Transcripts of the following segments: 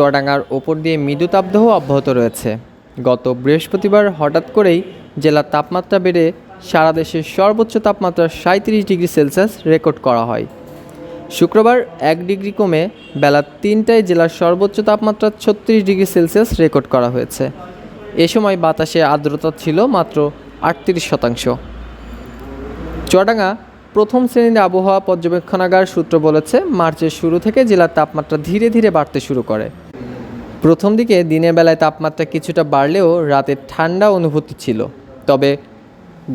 চুয়াডাঙ্গার ওপর দিয়ে মৃদু তাপদাহ অব্যাহত রয়েছে। গত বৃহস্পতিবার হঠাৎ করেই জেলার তাপমাত্রা বেড়ে সারা দেশের সর্বোচ্চ তাপমাত্রা সাঁত্রিশ ডিগ্রি সেলসিয়াস রেকর্ড করা হয়। শুক্রবার এক ডিগ্রি কমে বেলা তিনটায় জেলার সর্বোচ্চ তাপমাত্রা ছত্রিশ ডিগ্রি সেলসিয়াস রেকর্ড করা হয়েছে। এ সময় বাতাসে আর্দ্রতা ছিল মাত্র আটত্রিশ শতাংশ। চুয়াডাঙ্গা প্রথম শ্রেণির আবহাওয়া পর্যবেক্ষণাগার সূত্র বলেছে, মার্চের শুরু থেকে জেলার তাপমাত্রা ধীরে ধীরে বাড়তে শুরু করে। প্রথম দিকে দিনের বেলায় তাপমাত্রা কিছুটা বাড়লেও রাতে ঠান্ডা অনুভূতি ছিল। তবে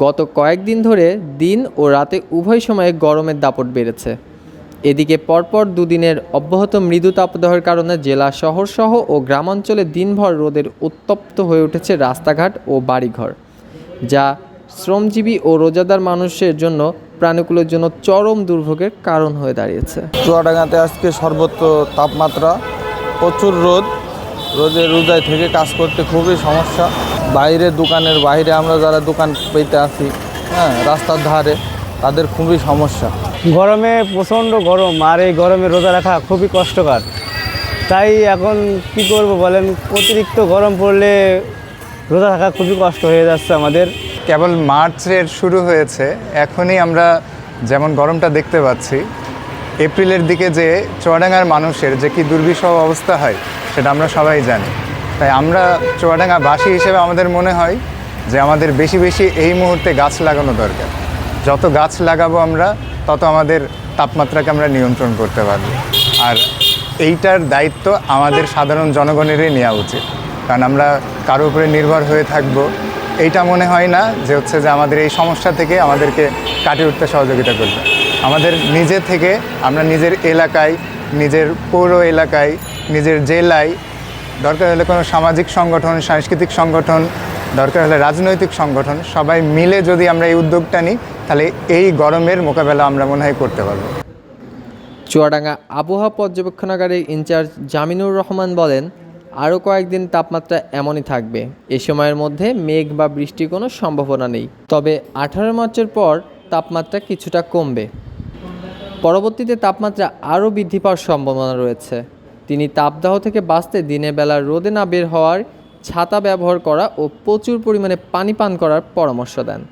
গত কয়েকদিন ধরে দিন ও রাতে উভয় সময়ে গরমের দাপট বেড়েছে। এদিকে পরপর দুদিনের অব্যাহত মৃদু তাপদাহের কারণে জেলা শহরসহ ও গ্রামাঞ্চলে দিনভর রোদের উত্তপ্ত হয়ে উঠেছে রাস্তাঘাট ও বাড়িঘর, যা শ্রমজীবী ও রোজাদার মানুষের জন্য প্রাণীকুলের জন্য চরম দুর্ভোগের কারণ হয়ে দাঁড়িয়েছে। চুয়াডাঙ্গাতে আজকে সর্বোচ্চ তাপমাত্রা, প্রচুর রোদ রোদে রোজায় থেকে কাজ করতে খুবই সমস্যা। বাইরে দোকানের বাইরে আমরা যারা দোকান পেতে আসি হ্যাঁ রাস্তার ধারে তাদের খুবই সমস্যা। গরমে প্রচণ্ড গরম আর এই গরমে রোজা রাখা খুবই কষ্টকর। তাই এখন কি করব বলেন অতিরিক্ত গরম পড়লে রোজা রাখা খুবই কষ্ট হয়ে যাচ্ছে আমাদের। কেবল মার্চের শুরু হয়েছে এখনই আমরা যেমন গরমটা দেখতে পাচ্ছি এপ্রিলের দিকে যে চুয়াডাঙ্গার মানুষের যে কি দুর্বিষহ অবস্থা হয়, সেটা আমরা সবাই জানি। তাই আমরা চুয়াডাঙ্গাবাসী হিসেবে আমাদের মনে হয় যে আমাদের বেশি বেশি এই মুহূর্তে গাছ লাগানো দরকার। যত গাছ লাগাবো আমরা, তত আমাদের তাপমাত্রাকে আমরা নিয়ন্ত্রণ করতে পারব। আর এইটার দায়িত্ব আমাদের সাধারণ জনগণেরই নেওয়া উচিত। কারণ আমরা কারও উপরে নির্ভর হয়ে থাকব। এইটা মনে হয় না যে হচ্ছে যে আমাদের এই সমস্যা থেকে আমাদেরকে কাটিয়ে উঠতে সহযোগিতা করবে। আমাদের নিজে থেকে আমরা নিজের এলাকায়, নিজের পৌর এলাকায়, নিজের জেলায়, দরকার হলে কোনো সামাজিক সংগঠন, সাংস্কৃতিক সংগঠন, দরকার হলে রাজনৈতিক সংগঠন, সবাই মিলে যদি আমরা এই উদ্যোগটা নিই, তাহলে এই গরমের মোকাবেলা আমরা মনে হয় করতে পারব। চুয়াডাঙ্গা আবহাওয়া পর্যবেক্ষণাগারের ইনচার্জ জামিনুর রহমান বলেন, আরও কয়েকদিন তাপমাত্রা এমনই থাকবে। এ সময়ের মধ্যে মেঘ বা বৃষ্টির কোনো সম্ভাবনা নেই। তবে আঠারো মার্চের পর তাপমাত্রা কিছুটা কমবে। পরবর্তীতে তাপমাত্রা আরও বৃদ্ধি পাওয়ার সম্ভাবনা রয়েছে। তিনি তাপদাহ থেকে বাঁচতে দিনের বেলা রোদে না বের হওয়ার ছাতা ব্যবহার করা ও প্রচুর পরিমাণে পানি পান করার পরামর্শ দেন।